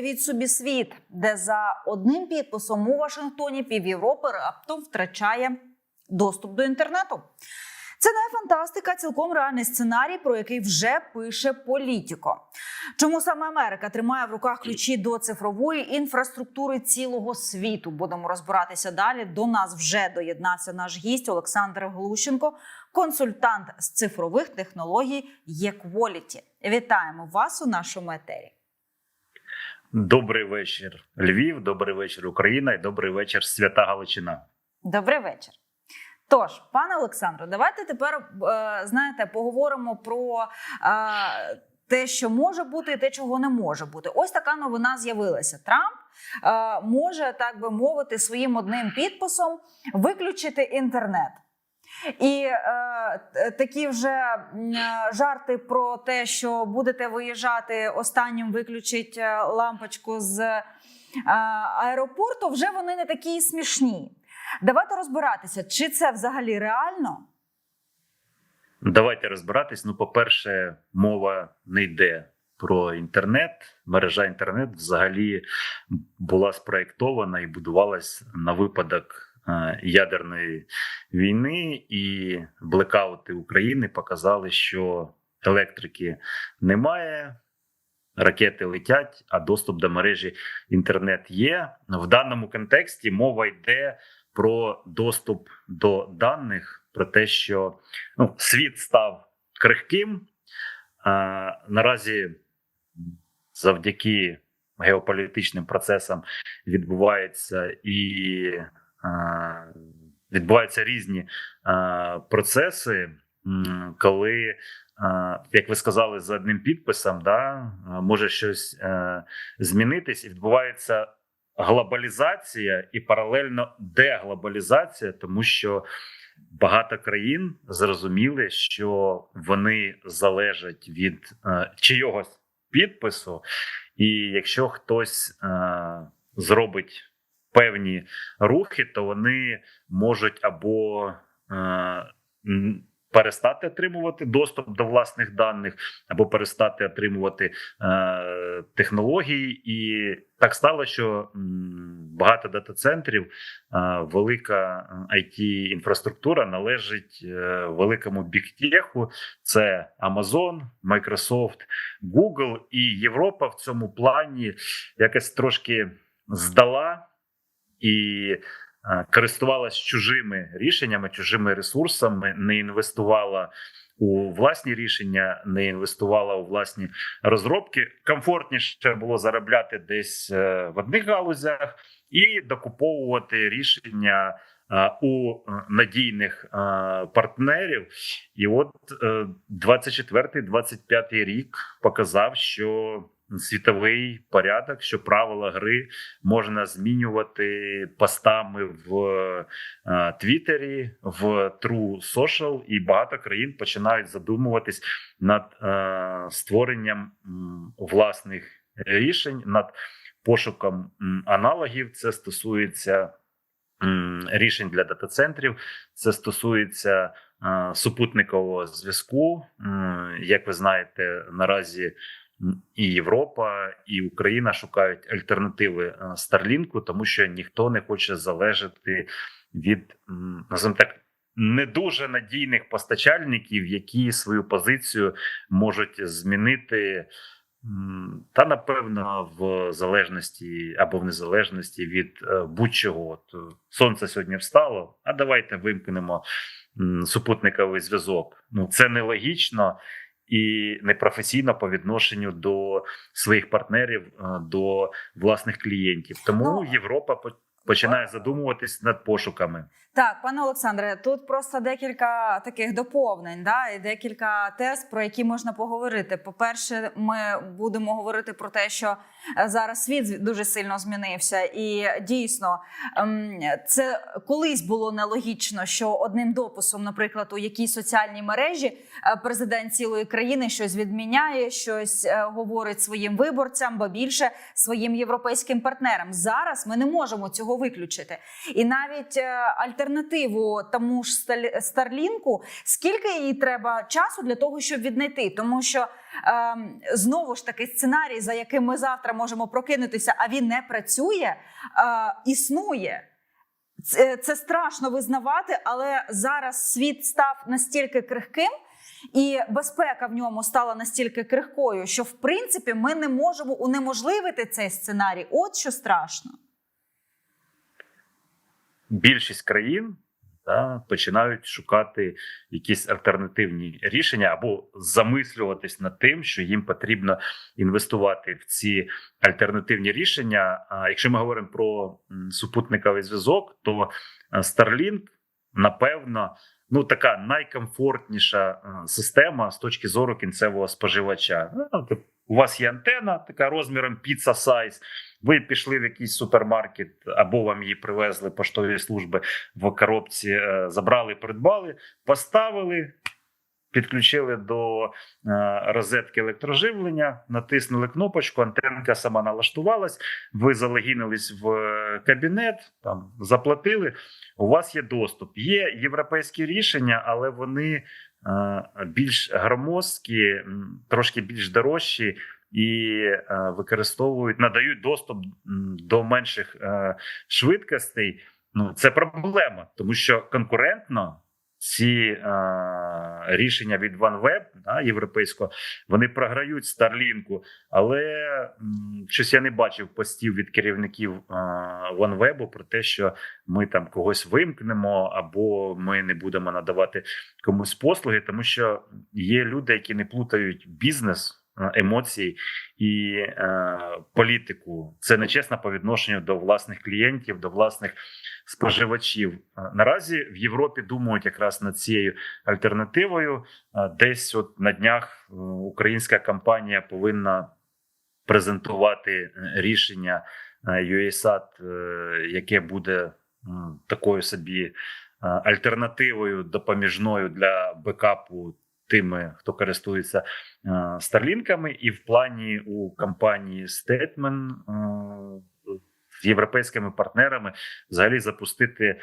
уявіть собі світ, де за одним підписом у Вашингтоні пів Європи раптом втрачає доступ до інтернету. Це не фантастика, цілком реальний сценарій, про який вже пише політико. Чому саме Америка тримає в руках ключі до цифрової інфраструктури цілого світу? Будемо розбиратися далі. До нас вже доєднався наш гість Олександр Глущенко, консультант з цифрових технологій eQuality. Вітаємо вас у нашому етері. Добрий вечір, Львів, добрий вечір, Україна і добрий вечір, Свята Галичина. Добрий вечір. Тож, пане Олександре, давайте тепер е, знаєте, поговоримо про е, те, що може бути, і те, чого не може бути. Ось така новина з'явилася. Трамп е, може, так би мовити, своїм одним підписом виключити інтернет. І е, такі вже е, жарти про те, що будете виїжджати останнім, виключить е, лампочку з е, аеропорту, вже вони не такі смішні. Давайте розбиратися, чи це взагалі реально? Давайте розбиратись. Ну, по-перше, мова не йде про інтернет. Мережа інтернет взагалі була спроєктована і будувалась на випадок ядерної війни, і блекаути України показали, що електрики немає. Ракети летять, а доступ до мережі інтернет є. В даному контексті мова йде про доступ до даних, про те, що ну, світ став крихким. А, наразі, завдяки геополітичним процесам, відбуваються і відбуваються різні процеси, коли. Як ви сказали, за одним підписом, да, може щось е, змінитись, і відбувається глобалізація і паралельно деглобалізація, тому що багато країн зрозуміли, що вони залежать від е, чийогось підпису, і якщо хтось е, зробить певні рухи, то вони можуть або е, перестати отримувати доступ до власних даних, або перестати отримувати е, технології, і так стало, що багато дата-центрів, е, велика it інфраструктура належить е, великому бігтеху. Це Amazon, Microsoft, Google і Європа в цьому плані якось трошки здала і е, користувалась чужими рішеннями, чужими ресурсами, не інвестувала у власні рішення, не інвестувала у власні розробки. Комфортніше було заробляти десь е, в одних галузях і докуповувати рішення. е, У надійних партнерів, і от е, 24-25 рік показав, що світовий порядок, що правила гри можна змінювати постами в е, Твіттері, в True Social, і багато країн починають задумуватись над е, створенням власних рішень, над пошуком аналогів. Це стосується рішень для дата-центрів, це стосується е, супутникового зв'язку. Як ви знаєте, наразі і Європа, і Україна шукають альтернативи е, Старлінку, тому що ніхто не хоче залежати від називаємо так. Не дуже надійних постачальників, які свою позицію можуть змінити, та напевно в залежності або в незалежності від е, будь-чого. Е, сонце сьогодні встало. А давайте вимкнемо супутниковий зв'язок. Ну це нелогічно і непрофесійно по відношенню до своїх партнерів, е, до власних клієнтів. Тому Ну, Європа по- починає задумуватись над пошуками. Так, пане Олександре, тут просто декілька таких доповнень, да, і декілька тез, про які можна поговорити. По-перше, ми будемо говорити про те, що е, зараз світ дуже сильно змінився, і дійсно ем, це колись було нелогічно, що одним дописом, наприклад, у якійсь соціальній мережі е, президент цілої країни щось відміняє, щось е, говорить своїм виборцям, бо більше своїм європейським партнерам. Зараз ми не можемо цього виключити, і навіть альтернативні альтернативу тому ж Старлінку, скільки їй треба часу для того, щоб віднайти? Тому що ем, знову ж таки сценарій, за яким ми завтра можемо прокинутися, а він не працює, е, існує. Це, це страшно визнавати, але зараз світ став настільки крихким, і безпека в ньому стала настільки крихкою, що в принципі ми не можемо унеможливити цей сценарій. От що страшно. Більшість країн да, починають шукати якісь альтернативні рішення або замислюватись над тим, що їм потрібно інвестувати в ці альтернативні рішення. А якщо ми говоримо про супутниковий зв'язок, то е, Starlink, напевно. Ну, така найкомфортніша е, система з точки зору кінцевого споживача. У вас є антена, така розміром піца сайз. Ви пішли в якийсь супермаркет, або вам її привезли поштові служби в коробці, е, забрали, придбали, поставили, підключили до е, розетки електроживлення, натиснули кнопочку, антенка сама налаштувалась. Ви залогінились в е, кабінет, там заплатили. У вас є доступ. Є європейські рішення, але вони більш громоздкі, трошки більш дорожчі і е, використовують, надають доступ до менших е, швидкостей. Ну це проблема, тому що конкурентно ці е, рішення від OneWeb да, європейського вони програють Старлінку, але м, щось я не бачив постів від керівників е, OneWeb про те, що ми там когось вимкнемо, або ми не будемо надавати комусь послуги, тому що є люди, які не плутають бізнес. Е, Емоції і е, політику це нечесно по відношенню до власних клієнтів, до власних споживачів. Е, Наразі в Європі думають якраз над цією альтернативою. Е, Десь от на днях українська компанія повинна презентувати рішення UASat, е, яке буде такою собі альтернативою допоміжною для бекапу тими, хто користується е, старлінками, і в плані у компанії Statement е, з європейськими партнерами взагалі запустити е,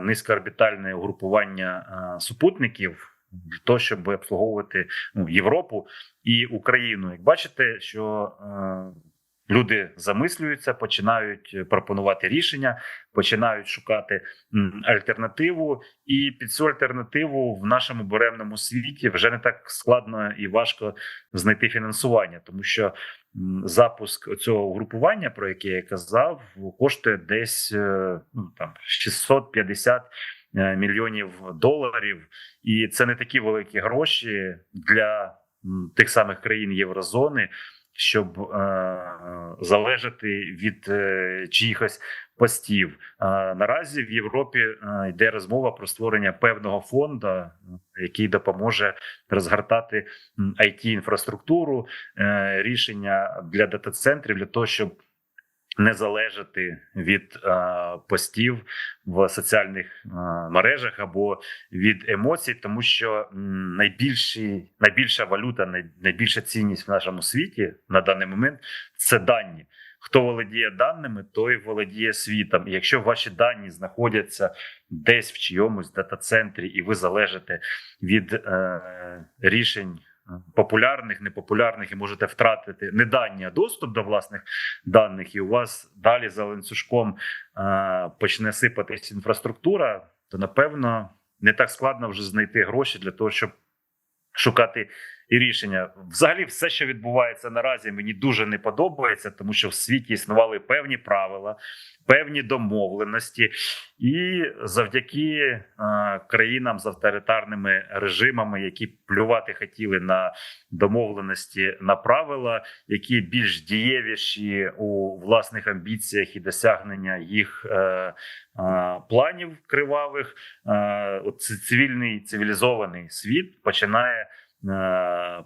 низькоорбітальне угрупування е, супутників для того, щоб обслуговувати ну, Європу і Україну. Як бачите, що е, люди замислюються, починають пропонувати рішення, починають шукати альтернативу, і під цю альтернативу в нашому буремному світі вже не так складно і важко знайти фінансування, тому що запуск цього угрупування, про яке я казав, коштує десь е, ну, там 650 е, мільйонів доларів, і це не такі великі гроші для тих самих країн Єврозони, щоб е, залежати від е, чиїхось постів. Е, наразі в Європі е, йде розмова про створення певного фонду, який допоможе розгортати it інфраструктуру, е, рішення для дата-центрів для того, щоб не залежати від е, постів в соціальних е, мережах або від емоцій, тому що найбільші, найбільша валюта, най- найбільша цінність в нашому світі на даний момент це дані. Хто володіє даними, той володіє світом. І якщо ваші дані знаходяться десь в чийомусь дата-центрі, і ви залежите від е, рішень популярних, непопулярних, і можете втратити не дані, а доступ до власних даних, і у вас далі за ланцюжком е, почне сипатись інфраструктура, то напевно не так складно вже знайти гроші для того, щоб шукати і рішення. Взагалі, все, що відбувається наразі, мені дуже не подобається, тому що в світі існували певні правила, певні домовленості, і завдяки е, країнам з авторитарними режимами, які плювати хотіли на домовленості на правила, які більш дієвіші у власних амбіціях і досягнення їх е, е, планів кривавих, е, цивільний цивілізований світ починає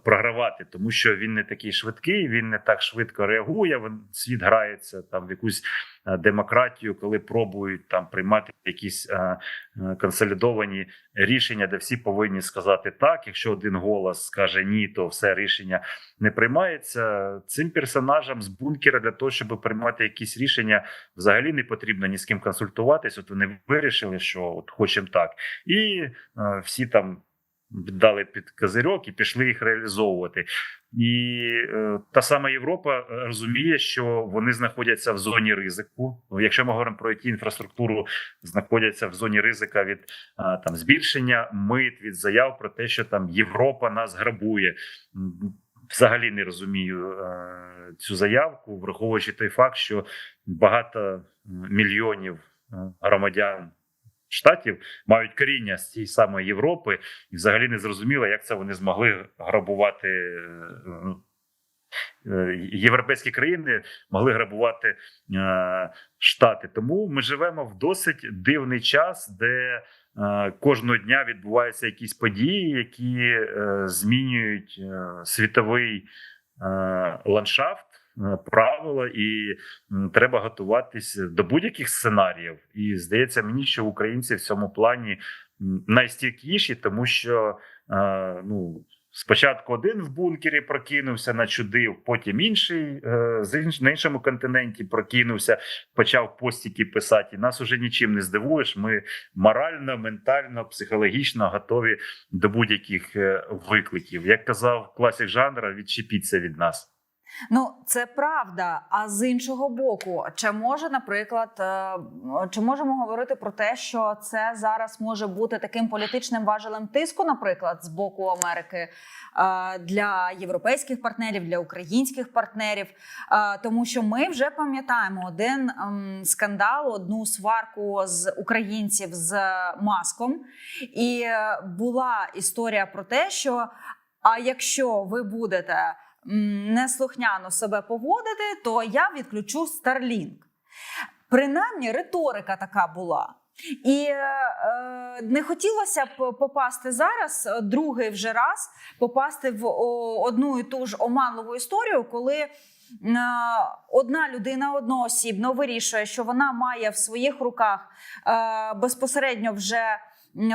програвати, тому що він не такий швидкий, він не так швидко реагує. Світ грається там в якусь е, демократію, коли пробують там приймати якісь е, е, консолідовані рішення, де всі повинні сказати так. Якщо один голос скаже ні, то все рішення не приймається. Цим персонажам з бункера для того, щоб приймати якісь рішення, взагалі не потрібно ні з ким консультуватись. От вони вирішили, що от хочемо так, і е, всі там віддали під козирьок і пішли їх реалізовувати. І е, та сама Європа е, розуміє, що вони знаходяться в зоні ризику. Якщо ми говоримо про it інфраструктуру, знаходяться в зоні ризика від а, там збільшення мит, від заяв про те, що там Європа нас грабує. Взагалі не розумію е, цю заявку, враховуючи той факт, що багато мільйонів е, громадян штатів мають коріння з тієї самої Європи, і взагалі не зрозуміло, як це вони змогли грабувати. е, е, Європейські країни могли грабувати е, штати. Тому ми живемо в досить дивний час, де е, кожного дня відбуваються якісь події, які е, змінюють е, світовий е, ландшафт, е, правила, і треба готуватись до будь-яких сценаріїв. І здається мені, що українці в цьому плані найстійкіші, тому що е, ну. Спочатку один в бункері прокинувся, начудив, потім інший е, на іншому континенті прокинувся, почав постіки писати. Нас уже нічим не здивуєш. Ми морально, ментально, психологічно готові до будь-яких е, викликів. Як казав класик жанра, відчепіться від нас. Ну, це правда. А з іншого боку, чи може, наприклад, е, чи можемо говорити про те, що це зараз може бути таким політичним важелем тиску, наприклад, з боку Америки е, для європейських партнерів, для українських партнерів, Е, тому що ми вже пам'ятаємо один ем, скандал, одну сварку з українців з маском, і була історія про те, що а якщо ви будете неслухняно себе поводити, то я відключу Starlink. Принаймні, риторика така була. І е, е, не хотілося б попасти зараз, е, другий вже раз, попасти в о, одну і ту ж оманливу історію, коли е, одна людина одноосібно вирішує, що вона має в своїх руках е, безпосередньо вже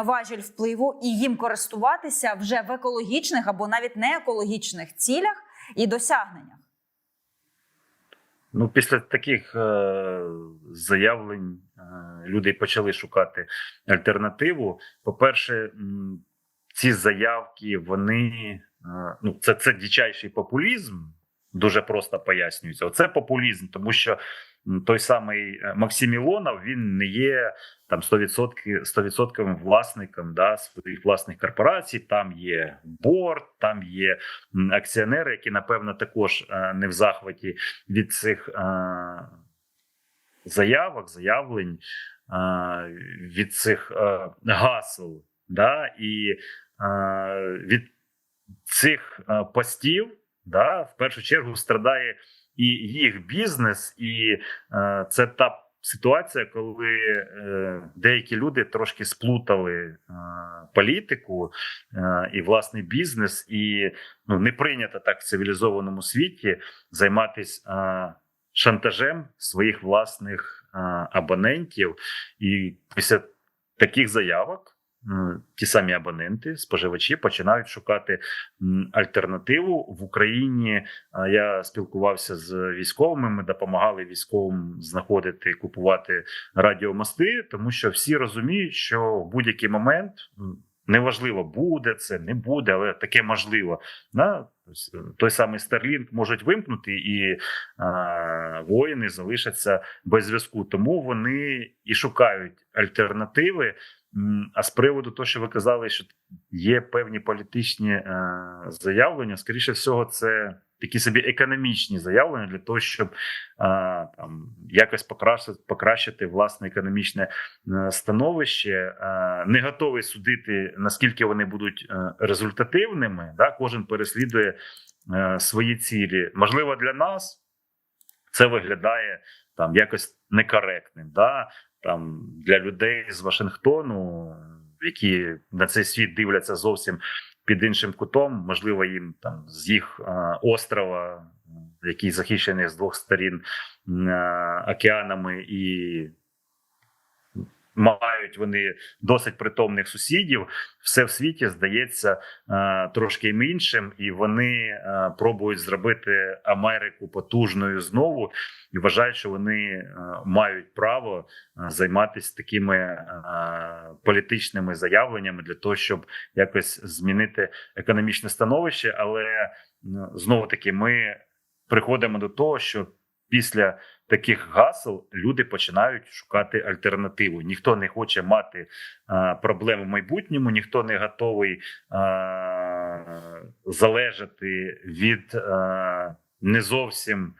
важіль впливу і їм користуватися вже в екологічних або навіть не екологічних цілях і досягненнях. Ну, після таких е, заявлень е, люди почали шукати альтернативу. По-перше, ці заявки, вони е, ну, це, це дичайший популізм. Дуже просто пояснюється. Оце популізм, тому що той самий е, Максим Ілонов він не є там 100%, 100% власником да, своїх власних корпорацій. Там є борт, там є акціонери, які напевно також е, не в захваті від цих е, заявок, заявлень, від цих гасел, да, і від цих постів, да, в першу чергу страдає і їх бізнес, і е, це та ситуація, коли е, деякі люди трошки сплутали е, політику е, і власний бізнес, і ну, не прийнято так в цивілізованому світі займатися е, шантажем своїх власних е, абонентів. І після таких заявок. Ті самі абоненти, споживачі починають шукати альтернативу в Україні. Я спілкувався з військовими. Ми допомагали військовим знаходити купувати радіомости, тому що всі розуміють, що в будь-який момент неважливо, буде це, не буде, але таке можливо. Да? Тобто, Той самий Starlink можуть вимкнути, і а, воїни залишаться без зв'язку. Тому вони і шукають альтернативи. А з приводу того, що ви казали, що є певні політичні е, заявлення, скоріше всього, це такі собі економічні заявлення для того, щоб е, там якось покращити, покращити власне економічне е, становище. Не готовий судити наскільки вони будуть результативними. Да? Кожен переслідує свої цілі. Можливо, для нас це виглядає там якось некоректним. Да? Там для людей з Вашингтону, які на цей світ дивляться зовсім під іншим кутом. Можливо, їм там з їх е, острова, який захищений з двох сторін е, океанами, і мають вони досить притомних сусідів. Все в світі здається е, трошки іншим, і вони е, пробують зробити Америку потужною знову і вважають, що вони е, мають право займатися такими політичними заявленнями для того, щоб якось змінити економічне становище. Але знову таки ми приходимо до того, що після таких гасел люди починають шукати альтернативу. Ніхто не хоче мати е, проблем в майбутньому, ніхто не готовий е, залежати від е, не зовсім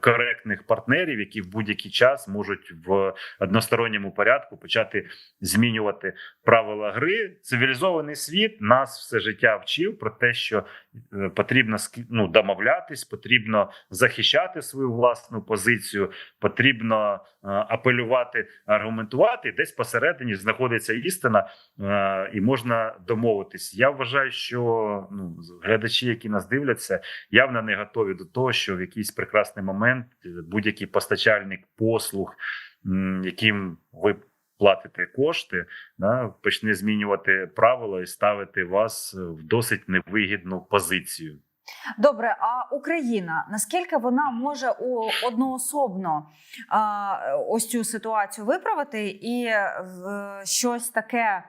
коректних партнерів, які в будь-який час можуть в односторонньому порядку почати змінювати правила гри. Цивілізований світ нас все життя вчив про те, що е, потрібно ну, домовлятись, потрібно захищати свою власну позицію, потрібно е, апелювати, аргументувати. Десь посередині знаходиться істина, е, і можна домовитись. Я вважаю, що ну, глядачі, які нас дивляться, явно не готові до того, що в якийсь прекрасний момент е, будь-який постачальник послуг, яким ви платите кошти, да, почне змінювати правила і ставити вас в досить невигідну позицію. Добре, а Україна наскільки вона може одноособно ось цю ситуацію виправити і в щось таке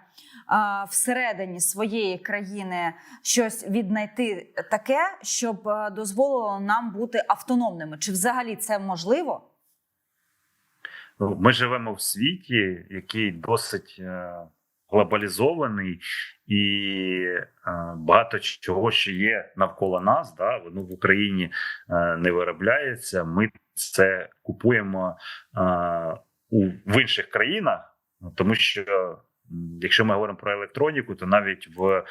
всередині своєї країни щось віднайти таке, щоб е, дозволило нам бути автономними? Чи взагалі це можливо? Ну, Ми живемо в світі, який досить е, глобалізований, і е, багато чого, що є навколо нас, да, воно в Україні не виробляється. Ми це купуємо в інших країнах, тому що. Якщо ми говоримо про електроніку, то навіть в е,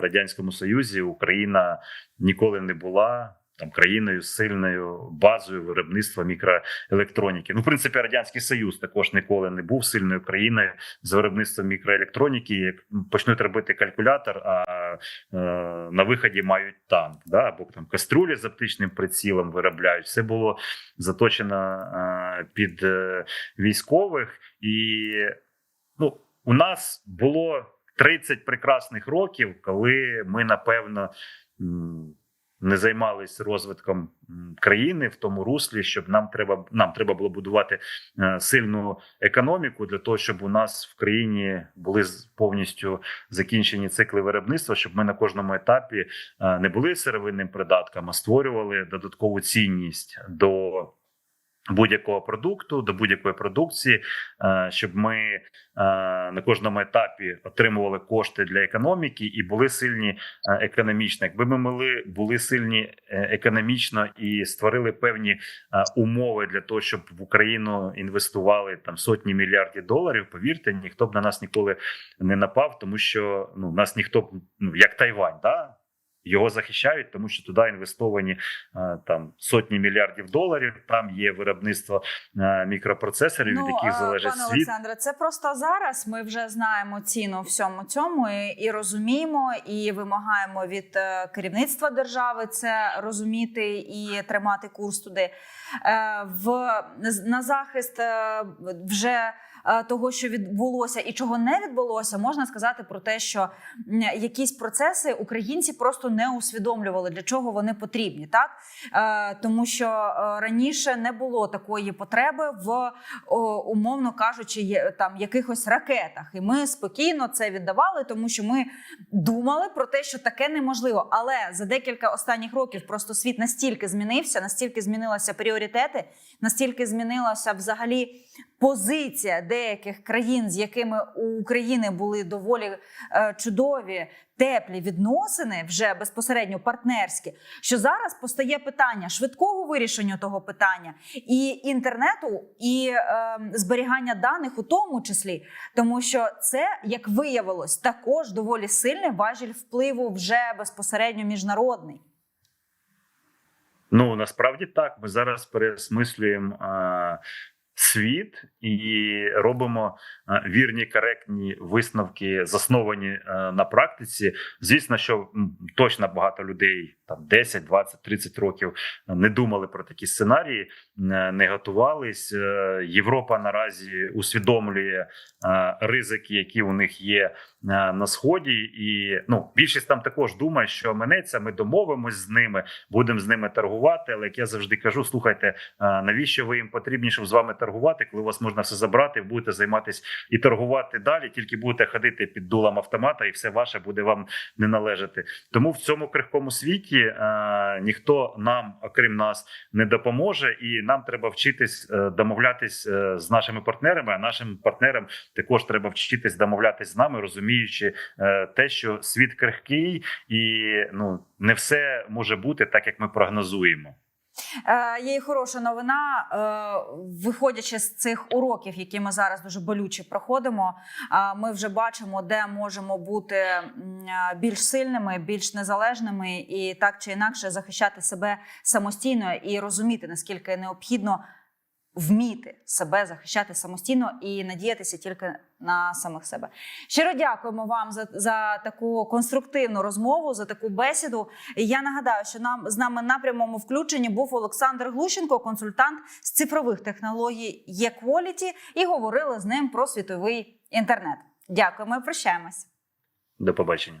радянському союзі Україна ніколи не була там країною сильною базою виробництва мікроелектроніки. Ну, в принципі, радянський союз також ніколи не був сильною країною з виробництвом мікроелектроніки. Як почнуть робити калькулятор, а е, на виході мають танк, да або там каструлі з оптичним прицілом виробляють. Все було заточено е, під е, військових, і ну у нас було 30 прекрасних років, коли ми напевно. не займались розвитком країни в тому руслі, щоб нам треба нам треба було будувати е, сильну економіку для того, щоб у нас в країні були повністю закінчені цикли виробництва, щоб ми на кожному етапі е, не були сировинним придатком, а створювали додаткову цінність до. Будь-якого продукту до будь-якої продукції, е, щоб ми е, на кожному етапі отримували кошти для економіки і були сильні е, економічно. Якби ми мали були сильні економічно і створили певні умови для того, щоб в Україну інвестували там сотні мільярдів доларів. Повірте, ніхто б на нас ніколи не напав, тому що ну нас ніхто б ну як Тайвань, да. Його захищають, тому що туди інвестовані е, там сотні мільярдів доларів. Там є виробництво е, мікропроцесорів, від яких залежить пане світ. Олександре, це просто зараз. Ми вже знаємо ціну всьому цьому і, і розуміємо, і вимагаємо від е, керівництва держави це розуміти і тримати курс туди. В на захист вже. Е, Того, що відбулося і чого не відбулося, можна сказати про те, що якісь процеси українці просто не усвідомлювали, для чого вони потрібні, так е, тому що е, раніше не було такої потреби в умовно кажучи, там якихось ракетах, і ми спокійно це віддавали, тому що ми думали про те, що таке неможливо. Але за декілька останніх років просто світ настільки змінився, настільки змінилися пріоритети, настільки змінилася взагалі позиція деяких країн, з якими у України були доволі е, чудові. Теплі відносини вже безпосередньо партнерські, що зараз постає питання швидкого вирішення того питання і інтернету, і е, зберігання даних у тому числі, тому що це, як виявилось, також доволі сильний важіль впливу вже безпосередньо міжнародний. Ну насправді так. Ми зараз переосмислюємо а, світ і робимо е, вірні, коректні висновки, засновані е, на практиці. Звісно, що точно багато людей там 10, 20, 30 років не думали про такі сценарії, не не готувались. Е, Європа наразі усвідомлює е, ризики, які у них є е, на сході, і ну більшість там також думає, що минеться, ми домовимось з ними, будемо з ними торгувати. Але як я завжди кажу, слухайте, е, навіщо ви їм потрібні, щоб з вами торгувати, коли у вас можна все забрати, будете займатися і торгувати далі, тільки будете ходити під дулом автомата, і все ваше буде вам не належати. Тому в цьому крихкому світі е, ніхто нам, окрім нас, не допоможе, і нам треба вчитись е, домовлятись е, з нашими партнерами. А нашим партнерам також треба вчитись домовлятись з нами, розуміючи е, те, що світ крихкий, і ну не все може бути так, як ми прогнозуємо. Е, є і хороша новина. Е, виходячи з цих уроків, які ми зараз дуже болюче проходимо, е, ми вже бачимо, де можемо бути більш сильними, більш незалежними і так чи інакше захищати себе самостійно і розуміти, наскільки необхідно вміти себе захищати самостійно і надіятися тільки на самих себе. Щиро дякуємо вам за, за таку конструктивну розмову, за таку бесіду. Я нагадаю, що нам з нами на прямому включенні був Олександр Глущенко, консультант з цифрових технологій eQuality, і говорили з ним про світовий інтернет. Дякуємо і прощаємось. До побачення.